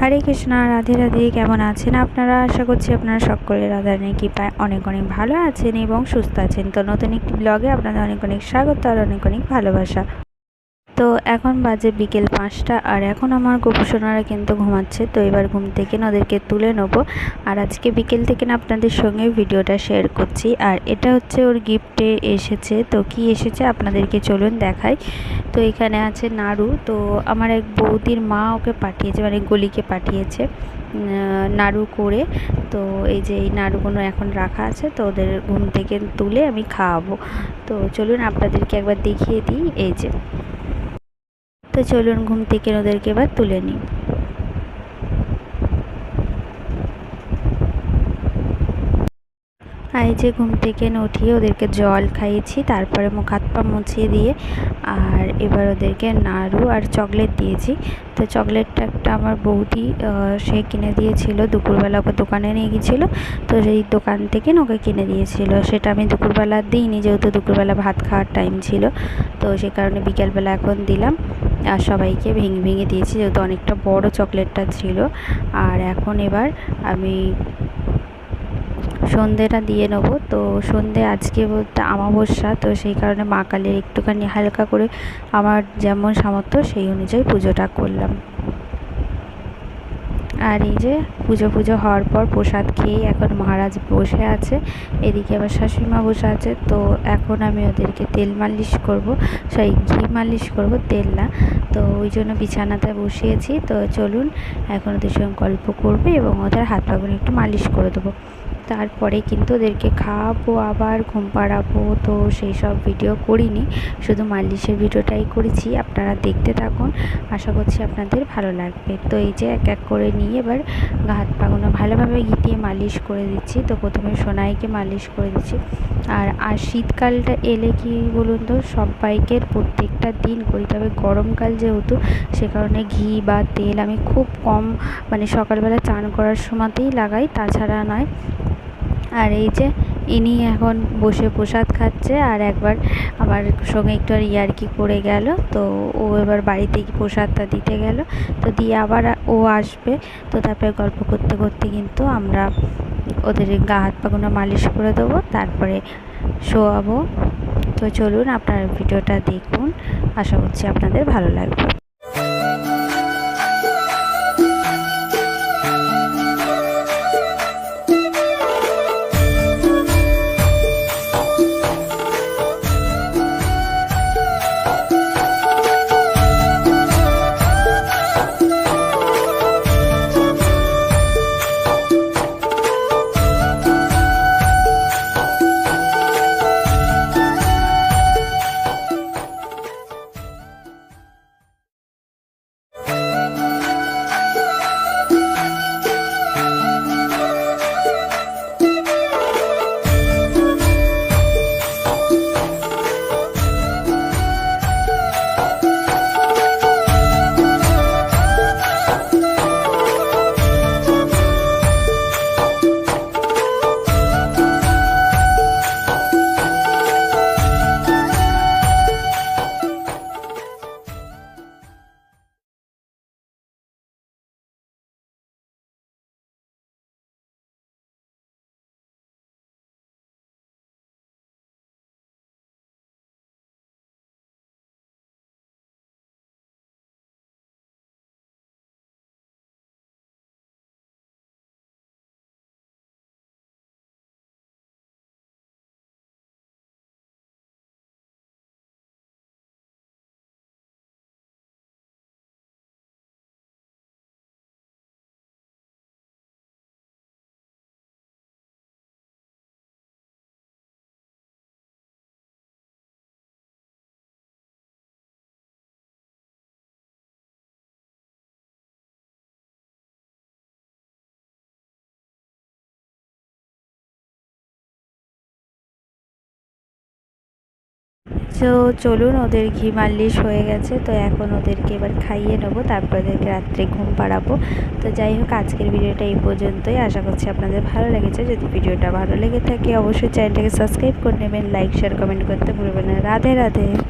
হরে কৃষ্ণা, রাধে রাধে, কেমন আছেন আপনারা? আশা করছি আপনারা সকলে রাধারানীর কৃপায় অনেক অনেক ভালো আছেন এবং সুস্থ আছেন। তো নতুন একটি ব্লগে আপনাদের অনেক অনেক স্বাগত আর অনেক অনেক ভালোবাসা। তো এখন বাজে বিকেল পাঁচটা আর এখন আমার গোপুসোনারা কিন্তু ঘুমাচ্ছে, তো এবার ঘুম থেকে ওদেরকে তুলে নেব। আর আজকে বিকেল থেকে না আপনাদের সঙ্গে ভিডিওটা শেয়ার করছি। আর এটা হচ্ছে ওর গিফটে এসেছে, তো কি এসেছে আপনাদেরকে চলুন দেখাই। তো এখানে আছে নাড়ু, তো আমার এক বৌদির মা ওকে পাঠিয়েছে মানে গলিকে পাঠিয়েছে নাড়ু করে। তো এই যে এই নাড়ুগুলো এখন রাখা আছে, তো ওদের ঘুম থেকে তুলে আমি খাওয়াবো। তো চলুন আপনাদেরকে একবার দেখিয়ে দিই, এই যে। তো চলুন, ঘুম থেকে ওদেরকে এবার তুলে নিই। এই যে ঘুম থেকে উঠিয়ে ওদেরকে জল খাইয়েছি, তারপরে মুখ হাত পা মুছিয়ে দিয়ে, আর এবার ওদেরকে নাড়ু আর চকলেট দিয়েছি। তো চকলেটটা একটা আমার বৌদি সে কিনে দিয়েছিল, দুপুরবেলা ওকে দোকানে নিয়ে গিয়েছিল। তো সেই দোকান থেকে ওকে কিনে দিয়েছিল, সেটা আমি দুপুরবেলা দিইনি, যেহেতু দুপুরবেলা ভাত খাওয়ার টাইম ছিল। তো সে কারণে বিকেলবেলা এখন দিলাম। আর সবাইকে ভেঙে ভেঙে দিয়েছি, যেহেতু অনেকটা বড় চকলেটটা ছিল। আর এখন এবার আমি সন্ধেটা দিয়ে নেব। তো সন্ধে আজকে বলতে আমাবস্যা, তো সেই কারণে মা কালীর একটুখানি হালকা করে আমার যেমন সামর্থ্য সেই অনুযায়ী পুজোটা করলাম। আর এই যে পুজো পুজো হওয়ার পর প্রসাদ খেয়েই এখন মহারাজ বসে আছে। এদিকে আবার শাশুড়িমা বসে আছে, তো এখন আমি ওদেরকে তেল মালিশ করব। সরি, ঘি মালিশ করব, তেল না। তো ওই জন্য বিছানাতে বসিয়েছি। তো চলুন, এখন ওদের সঙ্গে গল্প করবে এবং ওদের হাত পাগুলো একটু মালিশ করে দেবো। তারপরে কিন্তু ওদেরকে খাওয়াবো, আবার ঘুম পাড়াবো। তো সেই সব ভিডিও করিনি, শুধু মালিশের ভিডিওটাই করেছি। আপনারা দেখতে থাকুন, আশা করছি আপনাদের ভালো লাগবে। তো এই যে এক এক করে নিয়ে এবার গা হাত ভালোভাবে গিটিয়ে মালিশ করে দিচ্ছি। তো প্রথমে সোনাইকে মালিশ করে দিচ্ছি। আর আর শীতকালটা এলে কি বলুন তো, সবাইকে প্রত্যেকটা দিন করি। তবে গরমকাল যেহেতু, সে কারণে ঘি বা তেল আমি খুব কম মানে সকালবেলা চান করার সময়তেই লাগাই। তাছাড়া নয় আর এই যে ইনি এখন বসে প্রসাদ খাচ্ছে আর একবার আমার সঙ্গে একটু আর ইয়ার্কি করে গেল। তো ও এবার বাড়িতে প্রসাদটা দিতে গেল। তো দিয়ে আবার ও আসবে। তো তারপরে গল্প করতে করতে কিন্তু আমরা ওদের গা হাত পাগুলো মালিশ করে দেবো। তারপরে শোয়াবো। তো চলুন আপনার ভিডিওটা দেখুন। আশা করছি আপনাদের ভালো লাগবে। তো চলুন, ওদের ঘি মালিশ হয়ে গেছে। তো এখন ওদেরকে এবার খাইয়ে নেব, তারপর ওদেরকে রাত্রে ঘুম পাড়াবো। তো যাই হোক, আজকের ভিডিওটা এই পর্যন্তই। আশা করছি আপনাদের ভালো লেগেছে। যদি ভিডিওটা ভালো লেগে থাকে, অবশ্যই চ্যানেলটাকে সাবস্ক্রাইব করে নেবেন, লাইক, শেয়ার, কমেন্ট করতে ভুলবেন না। রাধে রাধে।